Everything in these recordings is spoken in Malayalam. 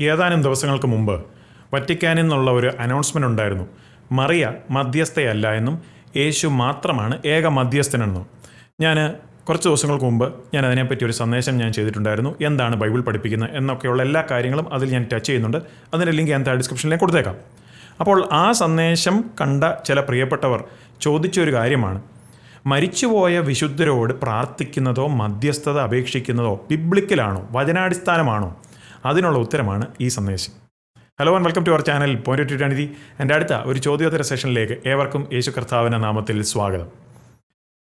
ഏതാനും ദിവസങ്ങൾക്ക് മുമ്പ് വറ്റിക്കാനിൽ നിന്നുള്ള ഒരു അനൗൺസ്മെന്റ് ഉണ്ടായിരുന്നു. മറിയ മധ്യസ്ഥയല്ല എന്നും യേശു മാത്രമാണ് ഏക മധ്യസ്ഥനെന്നും. ഞാൻ കുറച്ച് ദിവസങ്ങൾക്ക് മുമ്പ് ഞാൻ അതിനെപ്പറ്റി ഒരു സന്ദേശം ഞാൻ ചെയ്തിട്ടുണ്ടായിരുന്നു. എന്താണ് ബൈബിൾ പഠിപ്പിക്കുന്നത് എന്നൊക്കെയുള്ള എല്ലാ കാര്യങ്ങളും അതിൽ ഞാൻ ടച്ച് ചെയ്യുന്നുണ്ട്. അതിന്റെ ലിങ്ക് ഞാൻ താഴെ ഡിസ്ക്രിപ്ഷനിലേക്ക് കൊടുത്തേക്കാം. അപ്പോൾ ആ സന്ദേശം കണ്ട ചില പ്രിയപ്പെട്ടവർ ചോദിച്ചൊരു കാര്യമാണ്. മരിച്ചുപോയ വിശുദ്ധരോട് പ്രാർത്ഥിക്കുന്നതോ മധ്യസ്ഥത അപേക്ഷിക്കുന്നതോ ബിബ്ലിക്കലാണോ വചനാടിസ്ഥാനമാണോ? അതിനുള്ള ഉത്തരമാണ് ഈ സന്ദേശം. Hello and welcome to our channel point two twenty എന്റെ അടുത്ത ഒരു ചോദ്യോത്തര സെഷനിലേക്ക് ഏവർക്കും യേശു കർത്താവിന്റെ നാമത്തിൽ സ്വാഗതം.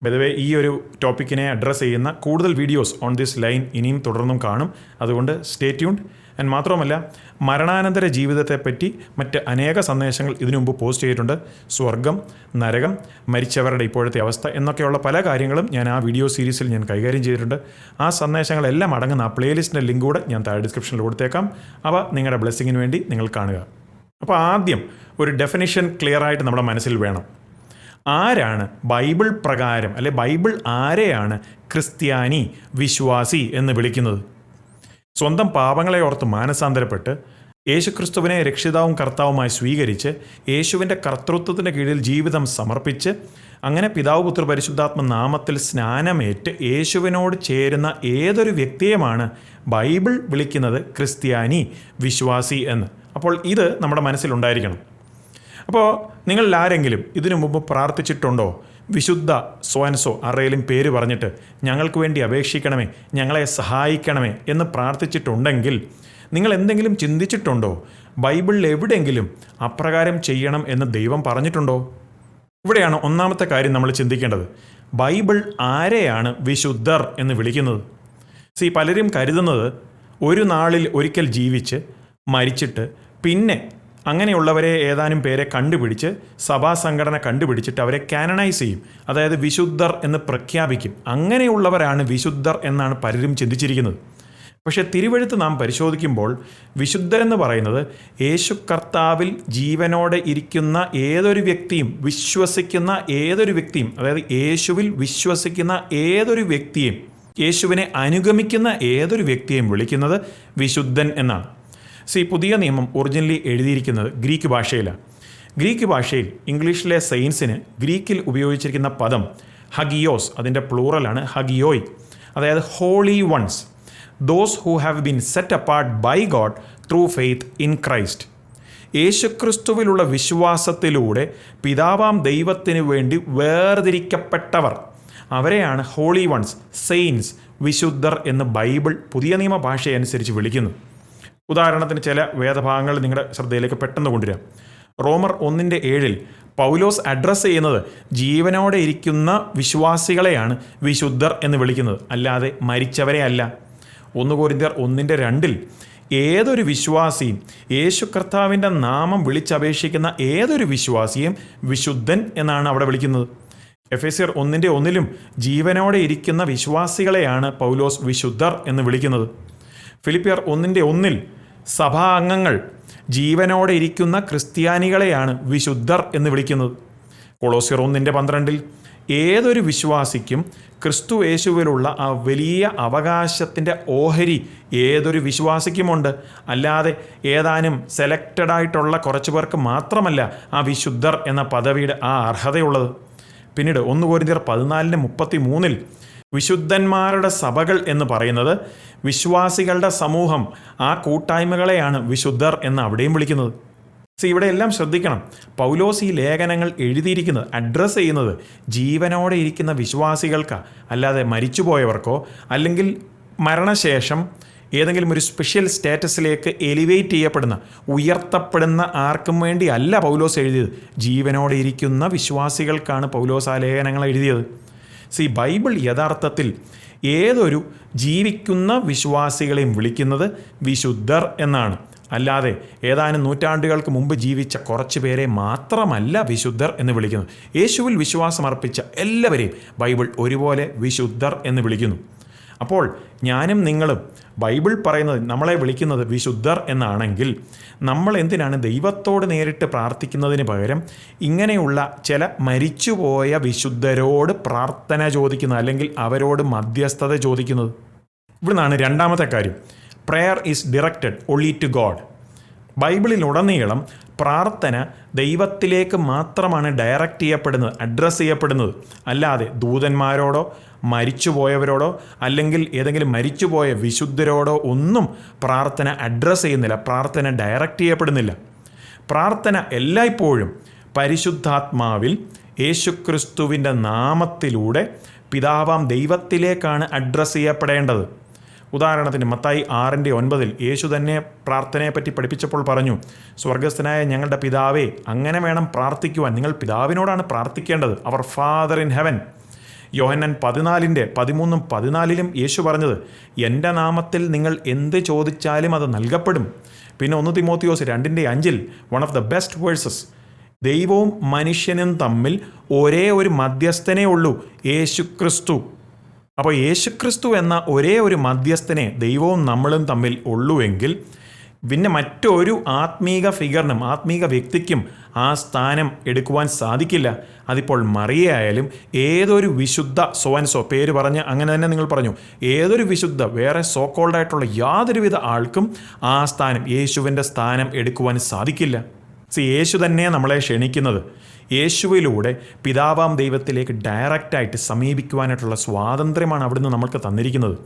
പൊതുവെ ഈ ഒരു ടോപ്പിക്കിനെ അഡ്രസ്സ് ചെയ്യുന്ന കൂടുതൽ വീഡിയോസ് ഓൺ ദിസ് ലൈൻ ഇനിയും തുടർന്നും കാണും. അതുകൊണ്ട് സ്റ്റേ ട്യൂൺഡ് ആൻഡ് മാത്രമല്ല മരണാനന്തര ജീവിതത്തെപ്പറ്റി മറ്റ് അനേക സന്ദേശങ്ങൾ ഇതിനു മുമ്പ് പോസ്റ്റ് ചെയ്തിട്ടുണ്ട്. സ്വർഗം നരകം മരിച്ചവരുടെ ഇപ്പോഴത്തെ അവസ്ഥ എന്നൊക്കെയുള്ള പല കാര്യങ്ങളും ഞാൻ ആ വീഡിയോ സീരീസിൽ ഞാൻ കൈകാര്യം ചെയ്തിട്ടുണ്ട്. ആ സന്ദേശങ്ങളെല്ലാം അടങ്ങുന്ന ആ പ്ലേലിസ്റ്റിന്റെ ലിങ്ക് കൂടെ ഞാൻ താഴെ ഡിസ്ക്രിപ്ഷനിൽ കൊടുത്തേക്കാം. അവ നിങ്ങളുടെ ബ്ലെസ്സിങ്ങിന് വേണ്ടി നിങ്ങൾ കാണുക. അപ്പോൾ ആദ്യം ഒരു ഡെഫിനിഷൻ ക്ലിയർ ആയിട്ട് നമ്മുടെ മനസ്സിൽ വേണം. ആരാണ് ബൈബിൾ പ്രകാരം അല്ലെ ബൈബിൾ ആരെയാണ് ക്രിസ്ത്യാനി വിശ്വാസി എന്ന് വിളിക്കുന്നത്? സ്വന്തം പാപങ്ങളെ ഓർത്ത് മാനസാന്തരപ്പെട്ട് യേശുക്രിസ്തുവിനെ രക്ഷിതാവും കർത്താവുമായി സ്വീകരിച്ച് യേശുവിന്റെ കർത്തൃത്വത്തിന്റെ കീഴിൽ ജീവിതം സമർപ്പിച്ച് അങ്ങനെ പിതാവ് പുത്ര പരിശുദ്ധാത്മ നാമത്തിൽ സ്നാനമേറ്റ് യേശുവിനോട് ചേരുന്ന ഏതൊരു വ്യക്തിയുമാണ് ബൈബിൾ വിളിക്കുന്നത് ക്രിസ്ത്യാനി വിശ്വാസി എന്ന്. അപ്പോൾ ഇത് നമ്മുടെ മനസ്സിലുണ്ടായിരിക്കണം. അപ്പോൾ നിങ്ങളിൽ ആരെങ്കിലും ഇതിനു മുമ്പ് പ്രാർത്ഥിച്ചിട്ടുണ്ടോ? വിശുദ്ധ സോൻസോ ആരുടെയും പേര് പറഞ്ഞിട്ട് ഞങ്ങൾക്ക് വേണ്ടി അപേക്ഷിക്കണമേ ഞങ്ങളെ സഹായിക്കണമേ എന്ന് പ്രാർത്ഥിച്ചിട്ടുണ്ടെങ്കിൽ നിങ്ങൾ എന്തെങ്കിലും ചിന്തിച്ചിട്ടുണ്ടോ? ബൈബിളിൽ എവിടെയെങ്കിലും അപ്രകാരം ചെയ്യണം എന്ന് ദൈവം പറഞ്ഞിട്ടുണ്ടോ? ഇവിടെയാണ് ഒന്നാമത്തെ കാര്യം നമ്മൾ ചിന്തിക്കേണ്ടത്. ബൈബിൾ ആരെയാണ് വിശുദ്ധർ എന്ന് വിളിക്കുന്നത്? സി പലരും കരുതുന്നത് ഒരു നാളിൽ ഒരിക്കൽ ജീവിച്ച് മരിച്ചിട്ട് പിന്നെ അങ്ങനെയുള്ളവരെ ഏതാനും പേരെ കണ്ടുപിടിച്ച് സഭാ സംഘടന കണ്ടുപിടിച്ചിട്ട് അവരെ കാനണൈസ് ചെയ്യും. അതായത് വിശുദ്ധർ എന്ന് പ്രഖ്യാപിക്കും. അങ്ങനെയുള്ളവരാണ് വിശുദ്ധർ എന്നാണ് പലരും ചിന്തിച്ചിരിക്കുന്നത്. പക്ഷേ തിരുവഴുത്ത് നാം പരിശോധിക്കുമ്പോൾ വിശുദ്ധരെന്ന് പറയുന്നത് യേശു കർത്താവിൽ ജീവനോടെ ഇരിക്കുന്ന ഏതൊരു വ്യക്തിയും വിശ്വസിക്കുന്ന ഏതൊരു വ്യക്തിയും അതായത് യേശുവിൽ വിശ്വസിക്കുന്ന ഏതൊരു വ്യക്തിയും യേശുവിനെ അനുഗമിക്കുന്ന ഏതൊരു വ്യക്തിയും വിളിക്കുന്നത് വിശുദ്ധൻ എന്നാണ്. സി പുതിയ നിയമം ഒറിജിനലി എഴുതിയിരിക്കുന്നത് ഗ്രീക്ക് ഭാഷയിലാണ്. ഗ്രീക്ക് ഭാഷയിൽ ഇംഗ്ലീഷിലെ സയൻസിന് ഗ്രീക്കിൽ ഉപയോഗിച്ചിരിക്കുന്ന പദം ഹഗിയോസ് അതിന്റെ പ്ലൂറലാണ് ഹഗിയോയ് അതായത് holy ones those who have been set apart by God through faith in Christ യേശുക്രിസ്തുവിലുള്ള വിശ്വാസത്തിലൂടെ പിതാവാം ദൈവത്തിന് വേണ്ടി വേർതിരിക്കപ്പെട്ടവർ. അവരെയാണ് ഹോളി വൺസ് സെയിൻസ് വിശുദ്ധർ എന്ന് ബൈബിൾ പുതിയ നിയമ ഭാഷയനുസരിച്ച് വിളിക്കുന്നു. ഉദാഹരണത്തിന് ചില വേദഭാഗങ്ങൾ നിങ്ങളുടെ ശ്രദ്ധയിലേക്ക് പെട്ടെന്ന് കൊണ്ടുവരാം റോമർ ഒന്നിന്റെ ഏഴിൽ പൗലോസ് അഡ്രസ്സ് ചെയ്യുന്നത് ജീവനോടെ ഇരിക്കുന്ന വിശ്വാസികളെയാണ് വിശുദ്ധർ എന്ന് വിളിക്കുന്നത്. അല്ലാതെ മരിച്ചവരെ അല്ല. ഒന്ന് കോരിന്ത്യർ ഒന്നിന്റെ രണ്ടിൽ ഏതൊരു വിശ്വാസിയും യേശു കർത്താവിന്റെ നാമം വിളിച്ചപേക്ഷിക്കുന്ന ഏതൊരു വിശ്വാസിയും വിശുദ്ധൻ എന്നാണ് അവിടെ വിളിക്കുന്നത്. എഫ് എസ് ആർ ഒന്നിന്റെ ഒന്നിലും ജീവനോടെ ഇരിക്കുന്ന വിശ്വാസികളെയാണ് പൗലോസ് വിശുദ്ധർ എന്ന് വിളിക്കുന്നത്. ഫിലിപ്പിയർ ഒന്നിന്റെ ഒന്നിൽ സഭാ അംഗങ്ങൾ ജീവനോടെ ഇരിക്കുന്ന ക്രിസ്ത്യാനികളെയാണ് വിശുദ്ധർ എന്ന് വിളിക്കുന്നത്. കൊളോസിയർ ഒന്നിന്റെ പന്ത്രണ്ടിൽ ഏതൊരു വിശ്വാസിക്കും ക്രിസ്തു യേശുവിലുള്ള ആ വലിയ അവകാശത്തിന്റെ ഓഹരി ഏതൊരു വിശ്വാസിക്കുമുണ്ട്. അല്ലാതെ ഏതാനും സെലക്റ്റഡ് ആയിട്ടുള്ള കുറച്ചു പേർക്ക് മാത്രമല്ല ആ വിശുദ്ധർ എന്ന പദവിയുടെ ആ അർഹതയുള്ളത്. പിന്നീട് ഒന്ന് കോരിന്തിയർ പതിനാലിന് മുപ്പത്തി മൂന്നിൽ വിശുദ്ധന്മാരുടെ സഭകൾ എന്ന് പറയുന്നത് വിശ്വാസികളുടെ സമൂഹം ആ കൂട്ടായ്മകളെയാണ് വിശുദ്ധർ എന്ന് അവിടെയും വിളിക്കുന്നത്. സി ഇവിടെ എല്ലാം ശ്രദ്ധിക്കണം. പൗലോസ് ഈ ലേഖനങ്ങൾ എഴുതിയിരിക്കുന്നത് അഡ്രസ്സ് ചെയ്യുന്നത് ജീവനോടെ ഇരിക്കുന്ന വിശ്വാസികൾക്ക്. അല്ലാതെ മരിച്ചുപോയവർക്കോ അല്ലെങ്കിൽ മരണശേഷം ഏതെങ്കിലും ഒരു സ്പെഷ്യൽ സ്റ്റാറ്റസിലേക്ക് എലിവേറ്റ് ചെയ്യപ്പെടുന്ന ഉയർത്തപ്പെടുന്ന ആർക്കും വേണ്ടി അല്ല പൗലോസ് എഴുതിയത്. ജീവനോടെ ഇരിക്കുന്ന വിശ്വാസികൾക്കാണ് പൗലോസ് ആ ലേഖനങ്ങൾ എഴുതിയത്. സി ബൈബിൾ യഥാർത്ഥത്തിൽ ഏതൊരു ജീവിക്കുന്ന വിശ്വാസികളെയും വിളിക്കുന്നത് വിശുദ്ധർ എന്നാണ്. അല്ലാതെ ഏതാനും നൂറ്റാണ്ടുകൾക്ക് മുമ്പ് ജീവിച്ച കുറച്ച് പേരെ മാത്രമല്ല വിശുദ്ധർ എന്ന് വിളിക്കുന്നു യേശുവിൽ വിശ്വാസം അർപ്പിച്ച എല്ലാവരെയും ബൈബിൾ ഒരുപോലെ വിശുദ്ധർ എന്ന് വിളിക്കുന്നു. അപ്പോൾ ഞാനും നിങ്ങളും ബൈബിൾ പറയുന്നത് നമ്മളെ വിളിക്കുന്നത് വിശുദ്ധർ എന്നാണെങ്കിൽ നമ്മൾ എന്തിനാണ് ദൈവത്തോട് നേരിട്ട് പ്രാർത്ഥിക്കുന്നതിന് പകരം ഇങ്ങനെയുള്ള ചില മരിച്ചുപോയ വിശുദ്ധരോട് പ്രാർത്ഥന ചോദിക്കുന്നത് അല്ലെങ്കിൽ അവരോട് മധ്യസ്ഥത ചോദിക്കുന്നത്? ഇവിടുന്നാണ് രണ്ടാമത്തെ കാര്യം. Prayer is directed only to God ബൈബിളിലുടനീളം പ്രാർത്ഥന ദൈവത്തിലേക്ക് മാത്രമാണ് ഡയറക്റ്റ് ചെയ്യപ്പെടുന്നത് അഡ്രസ്സ് ചെയ്യപ്പെടുന്നത്. അല്ലാതെ ദൂതന്മാരോടോ മരിച്ചുപോയവരോടോ അല്ലെങ്കിൽ ഏതെങ്കിലും മരിച്ചുപോയ വിശുദ്ധരോടോ ഒന്നും പ്രാർത്ഥന അഡ്രസ്സ് ചെയ്യുന്നില്ല പ്രാർത്ഥന ഡയറക്റ്റ് ചെയ്യപ്പെടുന്നില്ല. പ്രാർത്ഥന എല്ലായ്പ്പോഴും പരിശുദ്ധാത്മാവിൽ യേശുക്രിസ്തുവിന്റെ നാമത്തിലൂടെ പിതാവാം ദൈവത്തിലേക്കാണ് അഡ്രസ്സ് ചെയ്യപ്പെടേണ്ടത്. ഉദാഹരണത്തിന് മത്തായി ആറിന്റെ ഒൻപതിൽ യേശു തന്നെ പ്രാർത്ഥനയെപ്പറ്റി പഠിപ്പിച്ചപ്പോൾ പറഞ്ഞു സ്വർഗസ്ഥനായ ഞങ്ങളുടെ പിതാവേ അങ്ങനെ വേണം പ്രാർത്ഥിക്കുവാൻ. നിങ്ങൾ പിതാവിനോടാണ് പ്രാർത്ഥിക്കേണ്ടത്. Our father in heaven Yohannan പതിനാലിന്റെ പതിമൂന്നും പതിനാലിലും യേശു പറഞ്ഞത് എന്റെ നാമത്തിൽ നിങ്ങൾ എന്ത് ചോദിച്ചാലും അത് നൽകപ്പെടും. പിന്നെ ഒന്ന് തിമോത്തിയോസ് രണ്ടിന്റെ അഞ്ചിൽ one of the best verses ദൈവവും മനുഷ്യനും തമ്മിൽ ഒരേ ഒരു മധ്യസ്ഥനേ ഉള്ളൂ യേശു ക്രിസ്തു അപ്പോൾ യേശുക്രിസ്തു എന്ന ഒരേ ഒരു മധ്യസ്ഥനെ ദൈവവും നമ്മളും തമ്മിൽ ഉള്ളുവെങ്കിൽ പിന്നെ മറ്റൊരു ആത്മീക ഫിഗറിനും ആത്മീക വ്യക്തിക്കും ആ സ്ഥാനം എടുക്കുവാൻ സാധിക്കില്ല. അതിപ്പോൾ മറിയായാലും ഏതൊരു വിശുദ്ധ സോൻസോ പേര് പറഞ്ഞ് അങ്ങനെ തന്നെ നിങ്ങൾ പറഞ്ഞു. ഏതൊരു വിശുദ്ധ വേറെ സോ കോൾഡായിട്ടുള്ള യാതൊരുവിധ ആൾക്കും ആ സ്ഥാനം യേശുവിന്റെ സ്ഥാനം എടുക്കുവാൻ സാധിക്കില്ല. സി യേശു തന്നെ നമ്മളെ ക്ഷണിക്കുന്നത്. യേശുവിലൂടെ പിതാവാം ദൈവത്തിലേക്ക് ഡയറക്റ്റായിട്ട് സമീപിക്കുവാനായിട്ടുള്ള സ്വാതന്ത്ര്യമാണ് അവിടുന്ന് നമ്മൾക്ക് തന്നിരിക്കുന്നത്.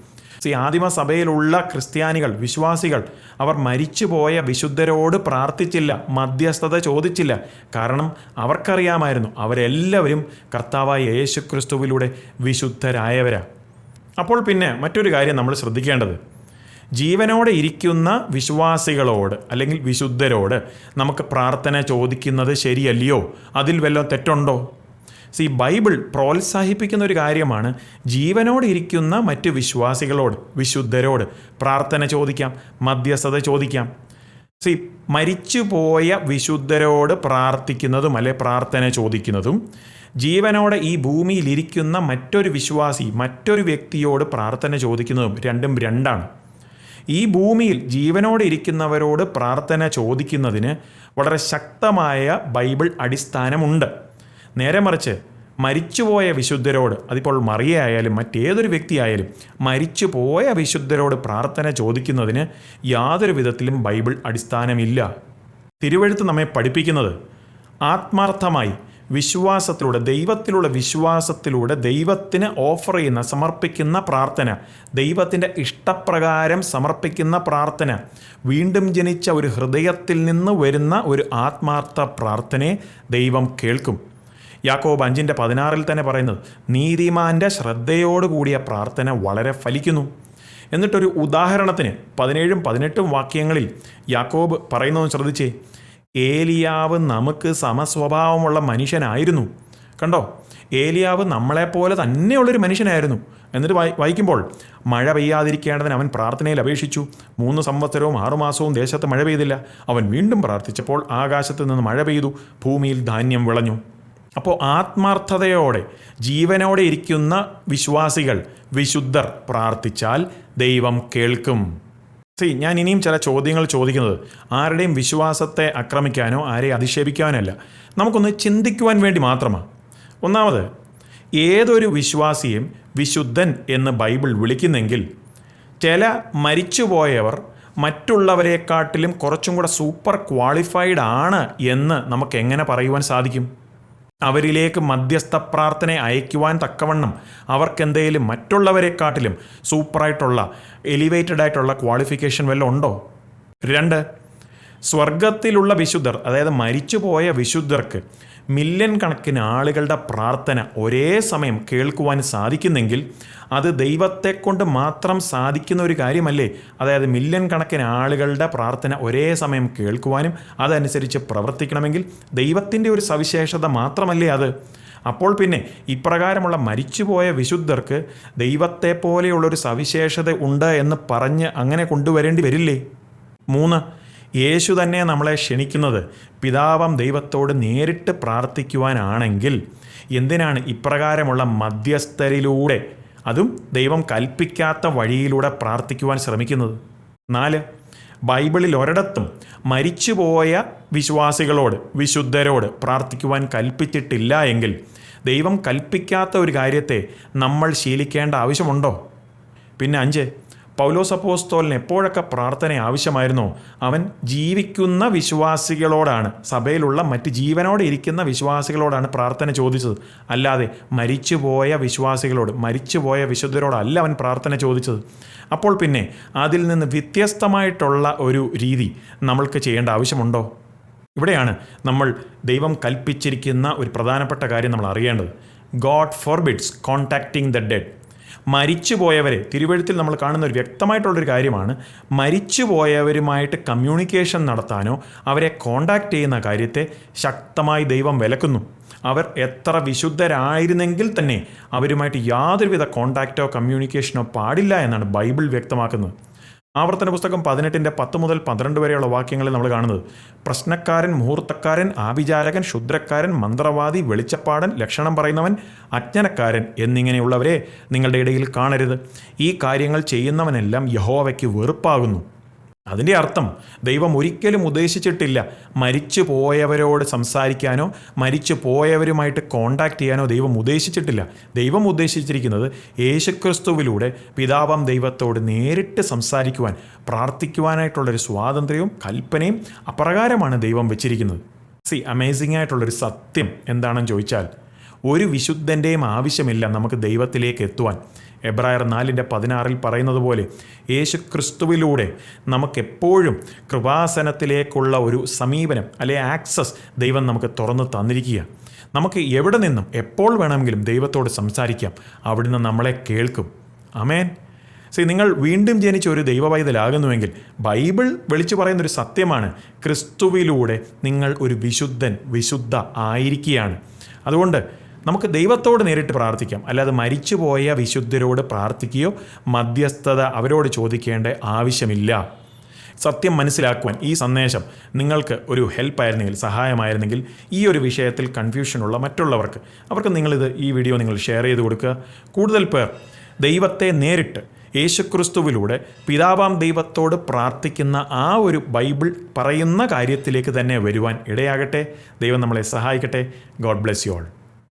സി ആദിമ സഭയിലുള്ള ക്രിസ്ത്യാനികൾ വിശ്വാസികൾ അവർ മരിച്ചുപോയ വിശുദ്ധരോട് പ്രാർത്ഥിച്ചില്ല മധ്യസ്ഥത ചോദിച്ചില്ല. കാരണം അവർക്കറിയാമായിരുന്നു അവരെല്ലാവരും കർത്താവായ യേശു ക്രിസ്തുവിലൂടെ വിശുദ്ധരായവരാ. അപ്പോൾ പിന്നെ മറ്റൊരു കാര്യം നമ്മൾ ശ്രദ്ധിക്കേണ്ടത്. ജീവനോടെ ഇരിക്കുന്ന വിശ്വാസികളോട് അല്ലെങ്കിൽ വിശുദ്ധരോട് നമുക്ക് പ്രാർത്ഥന ചോദിക്കുന്നത് ശരിയല്ലയോ? അതിൽ വല്ലതും തെറ്റുണ്ടോ? സി ബൈബിൾ പ്രോത്സാഹിപ്പിക്കുന്ന ഒരു കാര്യമാണ് ജീവനോട് ഇരിക്കുന്ന മറ്റ് വിശ്വാസികളോട് വിശുദ്ധരോട് പ്രാർത്ഥന ചോദിക്കാം മധ്യസ്ഥത ചോദിക്കാം. സി മരിച്ചുപോയ വിശുദ്ധരോട് പ്രാർത്ഥിക്കുന്നതും അല്ലെ പ്രാർത്ഥന ചോദിക്കുന്നതും ജീവനോടെ ഈ ഭൂമിയിലിരിക്കുന്ന മറ്റൊരു വിശ്വാസി മറ്റൊരു വ്യക്തിയോട് പ്രാർത്ഥന ചോദിക്കുന്നതും രണ്ടും രണ്ടാണ്. ഈ ഭൂമിയിൽ ജീവനോടെ ഇരിക്കുന്നവരോട് പ്രാർത്ഥന ചോദിക്കുന്നതിന് വളരെ ശക്തമായ ബൈബിൾ അടിസ്ഥാനമുണ്ട്. നേരെ മറിച്ച് മരിച്ചുപോയ വിശുദ്ധരോട് അതിപ്പോൾ മറിയായാലും മറ്റേതൊരു വ്യക്തിയായാലും മരിച്ചുപോയ വിശുദ്ധരോട് പ്രാർത്ഥന ചോദിക്കുന്നതിന് യാതൊരു വിധത്തിലും ബൈബിൾ അടിസ്ഥാനമില്ല. തിരുവഴുത്ത് നമ്മെ പഠിപ്പിക്കുന്നത് ആത്മാർത്ഥമായി വിശ്വാസത്തിലൂടെ ദൈവത്തിലുള്ള വിശ്വാസത്തിലൂടെ ദൈവത്തിന് ഓഫർ ചെയ്യുന്ന സമർപ്പിക്കുന്ന പ്രാർത്ഥന ദൈവത്തിന്റെ ഇഷ്ടപ്രകാരം സമർപ്പിക്കുന്ന പ്രാർത്ഥന വീണ്ടും ജനിച്ച ഒരു ഹൃദയത്തിൽ നിന്ന് വരുന്ന ഒരു ആത്മാർത്ഥ പ്രാർത്ഥനയെ ദൈവം കേൾക്കും. യാക്കോബ് അഞ്ചിന്റെ പതിനാറിൽ തന്നെ പറയുന്നത് നീതിമാന്റെ ശ്രദ്ധയോടുകൂടിയ പ്രാർത്ഥന വളരെ ഫലിക്കുന്നു. എന്നിട്ടൊരു ഉദാഹരണത്തിന് പതിനേഴും പതിനെട്ടും വാക്യങ്ങളിൽ യാക്കോബ് പറയുന്നത് ശ്രദ്ധിച്ചേ ഏലിയാവ് നമുക്ക് സമസ്വഭാവമുള്ള മനുഷ്യനായിരുന്നു. കണ്ടോ? ഏലിയാവ് നമ്മളെപ്പോലെ തന്നെയുള്ളൊരു മനുഷ്യനായിരുന്നു. എന്നിട്ട് വായി വായിക്കുമ്പോൾ മഴ പെയ്യാതിരിക്കേണ്ടതിന് അവൻ പ്രാർത്ഥനയിൽ അപേക്ഷിച്ചു. മൂന്ന് സംവത്സരവും ആറുമാസവും ദേശത്ത് മഴ പെയ്തില്ല. അവൻ വീണ്ടും പ്രാർത്ഥിച്ചപ്പോൾ ആകാശത്ത് നിന്ന് മഴ പെയ്തു. ഭൂമിയിൽ ധാന്യം വിളഞ്ഞു. അപ്പോൾ ആത്മാർത്ഥതയോടെ ജീവനോടെ ഇരിക്കുന്ന വിശ്വാസികൾ വിശുദ്ധർ പ്രാർത്ഥിച്ചാൽ ദൈവം കേൾക്കും. സി ഞാൻ ഇനിയും ചില ചോദ്യങ്ങൾ ചോദിക്കുന്നത്. ആരുടെയും വിശ്വാസത്തെ ആക്രമിക്കാനോ ആരെയും അധിക്ഷേപിക്കാനല്ല. നമുക്കൊന്ന് ചിന്തിക്കുവാൻ വേണ്ടി മാത്രമാണ് ഒന്നാമത് ഏതൊരു വിശ്വാസിയും വിശുദ്ധൻ എന്ന് ബൈബിൾ വിളിക്കുന്നെങ്കിൽ ചില മരിച്ചുപോയവർ മറ്റുള്ളവരെക്കാട്ടിലും കുറച്ചും കൂടെ സൂപ്പർ ക്വാളിഫൈഡ് ആണ് എന്ന് നമുക്ക് എങ്ങനെ പറയുവാൻ സാധിക്കും? അവരിലേക്ക് മധ്യസ്ഥ പ്രാർത്ഥന അയക്കുവാൻ തക്കവണ്ണം അവർക്കെന്തെങ്കിലും മറ്റുള്ളവരെക്കാട്ടിലും സൂപ്പറായിട്ടുള്ള എലിവേറ്റഡ് ആയിട്ടുള്ള ക്വാളിഫിക്കേഷൻ വല്ലതും ഉണ്ടോ? രണ്ട് സ്വർഗത്തിലുള്ള വിശുദ്ധർ അതായത് മരിച്ചുപോയ വിശുദ്ധർക്ക് മില്യൺ കണക്കിന് ആളുകളുടെ പ്രാർത്ഥന ഒരേ സമയം കേൾക്കുവാൻ സാധിക്കുന്നെങ്കിൽ അത് ദൈവത്തെ കൊണ്ട് മാത്രം സാധിക്കുന്ന ഒരു കാര്യമല്ലേ? അതായത് മില്യൺ കണക്കിന് ആളുകളുടെ പ്രാർത്ഥന ഒരേ സമയം കേൾക്കുവാനും അതനുസരിച്ച് പ്രവർത്തിക്കണമെങ്കിൽ ദൈവത്തിന്റെ ഒരു സവിശേഷത മാത്രമല്ലേ അത്? അപ്പോൾ പിന്നെ ഇപ്രകാരമുള്ള മരിച്ചുപോയ വിശുദ്ധർക്ക് ദൈവത്തെ പോലെയുള്ളൊരു സവിശേഷത ഉണ്ട് എന്ന് പറഞ്ഞ് അങ്ങനെ കൊണ്ടുവരേണ്ടി വരില്ലേ? മൂന്ന് യേശു തന്നെ നമ്മളെ ക്ഷണിക്കുന്നത് പിതാവം ദൈവത്തോട് നേരിട്ട് പ്രാർത്ഥിക്കുവാനാണെങ്കിൽ എന്തിനാണ് ഇപ്രകാരമുള്ള മധ്യസ്ഥരിലൂടെ അതും ദൈവം കൽപ്പിക്കാത്ത വഴിയിലൂടെ പ്രാർത്ഥിക്കുവാൻ ശ്രമിക്കുന്നത്? നാല് ബൈബിളിൽ ഒരിടത്തും മരിച്ചുപോയ വിശ്വാസികളോട് വിശുദ്ധരോട് പ്രാർത്ഥിക്കുവാൻ കൽപ്പിച്ചിട്ടില്ല എങ്കിൽ ദൈവം കൽപ്പിക്കാത്ത ഒരു കാര്യത്തെ നമ്മൾ ശീലിക്കേണ്ട ആവശ്യമുണ്ടോ? പിന്നെ അഞ്ച് പൗലോസ് അപ്പോസ്തോലിന് എപ്പോഴൊക്കെ പ്രാർത്ഥന ആവശ്യമായിരുന്നോ? അവൻ ജീവിക്കുന്ന വിശ്വാസികളോടാണ്. സഭയിലുള്ള മറ്റ് ജീവനോടെ ഇരിക്കുന്ന വിശ്വാസികളോടാണ് പ്രാർത്ഥന ചോദിച്ചത്. അല്ലാതെ മരിച്ചുപോയ വിശ്വാസികളോട് മരിച്ചുപോയ വിശുദ്ധരോടല്ല അവൻ പ്രാർത്ഥന ചോദിച്ചത്. അപ്പോൾ പിന്നെ അതിൽ നിന്ന് വ്യത്യസ്തമായിട്ടുള്ള ഒരു രീതി നമ്മൾക്ക് ചെയ്യേണ്ട ആവശ്യമുണ്ടോ? ഇവിടെയാണ് നമ്മൾ ദൈവം കൽപ്പിച്ചിരിക്കുന്ന ഒരു പ്രധാനപ്പെട്ട കാര്യം നമ്മൾ അറിയേണ്ടത്. God forbids contacting the dead മരിച്ചുപോയവരെ തിരുവഴുത്തിൽ നമ്മൾ കാണുന്ന ഒരു വ്യക്തമായിട്ടുള്ളൊരു കാര്യമാണ് മരിച്ചുപോയവരുമായിട്ട് കമ്മ്യൂണിക്കേഷൻ നടത്താനോ അവരെ കോണ്ടാക്ട് ചെയ്യുന്ന കാര്യത്തെ ശക്തമായി ദൈവം വിലക്കുന്നു. അവർ എത്ര വിശുദ്ധരായിരുന്നെങ്കിൽ തന്നെ അവരുമായിട്ട് യാതൊരുവിധ കോണ്ടാക്റ്റോ കമ്മ്യൂണിക്കേഷനോ പാടില്ല എന്നാണ് ബൈബിൾ വ്യക്തമാക്കുന്നത്. ആവർത്തന പുസ്തകം പതിനെട്ടിന്റെ പത്ത് മുതൽ പന്ത്രണ്ട് വരെയുള്ള വാക്യങ്ങളിൽ നമ്മൾ കാണുന്നത്. പ്രശ്നക്കാരൻ മുഹൂർത്തക്കാരൻ ആഭിചാരകൻ ക്ഷുദ്രക്കാരൻ മന്ത്രവാദി വെളിച്ചപ്പാടൻ ലക്ഷണം പറയുന്നവൻ അജ്ഞനക്കാരൻ എന്നിങ്ങനെയുള്ളവരെ നിങ്ങളുടെ ഇടയിൽ കാണരുത്. ഈ കാര്യങ്ങൾ ചെയ്യുന്നവനെല്ലാം യഹോവയ്ക്ക് വെറുപ്പാകുന്നു. അതിന്റെ അർത്ഥം ദൈവം ഒരിക്കലും ഉദ്ദേശിച്ചിട്ടില്ല മരിച്ചു പോയവരോട് സംസാരിക്കാനോ മരിച്ചു പോയവരുമായിട്ട് കോണ്ടാക്ട് ചെയ്യാനോ ദൈവം ഉദ്ദേശിച്ചിട്ടില്ല. ദൈവം ഉദ്ദേശിച്ചിരിക്കുന്നത് യേശുക്രിസ്തുവിലൂടെ പിതാവം ദൈവത്തോട് നേരിട്ട് സംസാരിക്കുവാൻ പ്രാർത്ഥിക്കുവാനായിട്ടുള്ളൊരു സ്വാതന്ത്ര്യവും കൽപ്പനയും അപ്രകാരമാണ് ദൈവം വെച്ചിരിക്കുന്നത്. സി അമേസിംഗ് ആയിട്ടുള്ളൊരു സത്യം എന്താണെന്ന് ചോദിച്ചാൽ ഒരു വിശുദ്ധന്റെയും ആവശ്യമില്ല നമുക്ക് ദൈവത്തിലേക്ക് എത്തുവാൻ. എബ്രായർ നാലിന്റെ പതിനാറിൽ പറയുന്നത് പോലെ യേശു ക്രിസ്തുവിലൂടെ നമുക്കെപ്പോഴും കൃപാസനത്തിലേക്കുള്ള ഒരു സമീപനം അല്ലെ ആക്സസ് ദൈവം നമുക്ക് തുറന്ന് തന്നിരിക്കുക. നമുക്ക് എവിടെ നിന്നും എപ്പോൾ വേണമെങ്കിലും ദൈവത്തോട് സംസാരിക്കാം. അവിടുന്ന് നമ്മളെ കേൾക്കും. അമേൻ സി നിങ്ങൾ വീണ്ടും ജനിച്ച ഒരു ദൈവവൈതലാകുന്നുവെങ്കിൽ ബൈബിൾ വിളിച്ചു പറയുന്നൊരു സത്യമാണ്. ക്രിസ്തുവിലൂടെ നിങ്ങൾ ഒരു വിശുദ്ധൻ വിശുദ്ധ ആയിരിക്കുകയാണ്. അതുകൊണ്ട് നമുക്ക് ദൈവത്തോട് നേരിട്ട് പ്രാർത്ഥിക്കാം. അല്ലാതെ മരിച്ചുപോയ വിശുദ്ധരോട് പ്രാർത്ഥിക്കുകയോ മധ്യസ്ഥത അവരോട് ചോദിക്കേണ്ട ആവശ്യമില്ല. സത്യം മനസ്സിലാക്കുവാൻ ഈ സന്ദേശം നിങ്ങൾക്ക് ഒരു ഹെൽപ്പായിരുന്നെങ്കിൽ സഹായമായിരുന്നെങ്കിൽ ഈ ഒരു വിഷയത്തിൽ കൺഫ്യൂഷനുള്ള മറ്റുള്ളവർക്ക് അവർക്ക് നിങ്ങളിത് ഈ വീഡിയോ നിങ്ങൾ ഷെയർ ചെയ്ത് കൊടുക്കുക. കൂടുതൽ പേർ ദൈവത്തെ നേരിട്ട് യേശുക്രിസ്തുവിലൂടെ പിതാവാം ദൈവത്തോട് പ്രാർത്ഥിക്കുന്ന ആ ഒരു ബൈബിൾ പറയുന്ന കാര്യത്തിലേക്ക് തന്നെ വരുവാൻ ഇടയാകട്ടെ. ദൈവം നമ്മളെ സഹായിക്കട്ടെ. God bless you all